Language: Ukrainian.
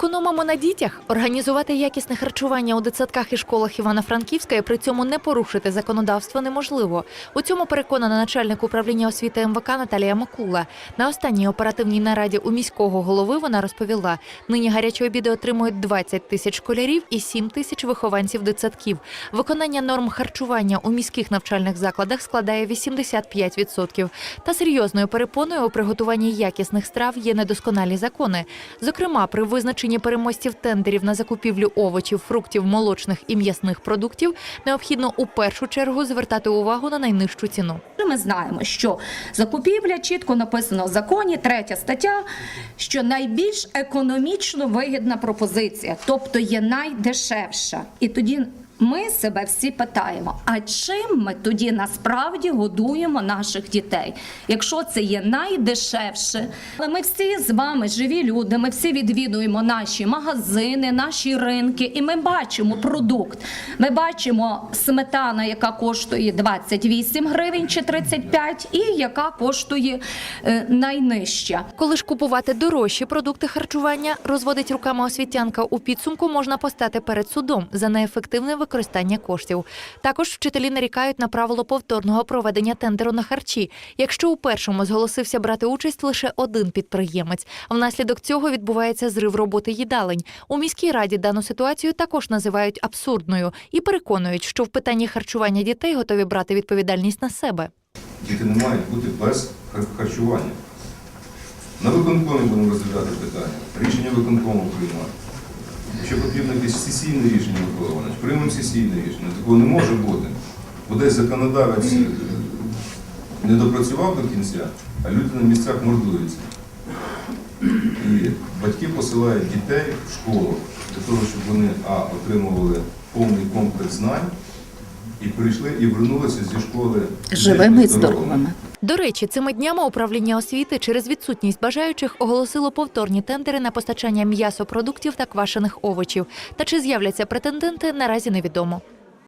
Економимо на дітях, організувати якісне харчування у дитсадках і школах Івано-Франківська і при цьому не порушити законодавство неможливо. У цьому переконана начальник управління освіти МВК Наталія Макула. На останній оперативній нараді у міського голови вона розповіла: нині гарячі обіди отримують 20 тисяч школярів і 7 тисяч вихованців дитсадків. Виконання норм харчування у міських навчальних закладах складає 85%. Та серйозною перепоною у приготуванні якісних страв є недосконалі закони. Зокрема, при визначенні переможців тендерів на закупівлю овочів, фруктів, молочних і м'ясних продуктів необхідно у першу чергу звертати увагу на найнижчу ціну. Ми знаємо, що закупівля чітко написано в законі, третя стаття, що найбільш економічно вигідна пропозиція, тобто є найдешевша. І тоді ми себе всі питаємо: а чим ми тоді насправді годуємо наших дітей? Якщо це є найдешевше, але ми всі з вами живі люди, ми всі відвідуємо наші магазини, наші ринки, і ми бачимо продукт. Ми бачимо сметана, яка коштує 28 гривень чи 35, і яка коштує е, найнижча. Коли ж купувати дорожчі продукти харчування, розводить руками освітянка у підсумку, можна постати перед судом за неефективне використання коштів. Також вчителі нарікають на правило повторного проведення тендеру на харчі. Якщо у першому зголосився брати участь лише один підприємець, внаслідок цього відбувається зрив роботи їдалень. У міській раді дану ситуацію також називають абсурдною і переконують, що в питанні харчування дітей готові брати відповідальність на себе. Діти не мають бути без хар- харчування. На виконкомі будемо розглядати питання, рішення виконкому приймати. Якщо потрібно якесь сесійне рішення, Микола Іванович, приймемо сесійне рішення. Такого не може бути. Бо десь законодавець е, не допрацював до кінця, а люди на місцях мордуються. І батьки посилають дітей в школу для того, щоб вони а, отримували повний комплекс знань і прийшли і вернулися зі школи Живими і здоровими. До речі, цими днями управління освіти через відсутність бажаючих оголосило повторні тендери на постачання м'ясопродуктів та квашених овочів. Та чи з'являться претенденти, наразі невідомо.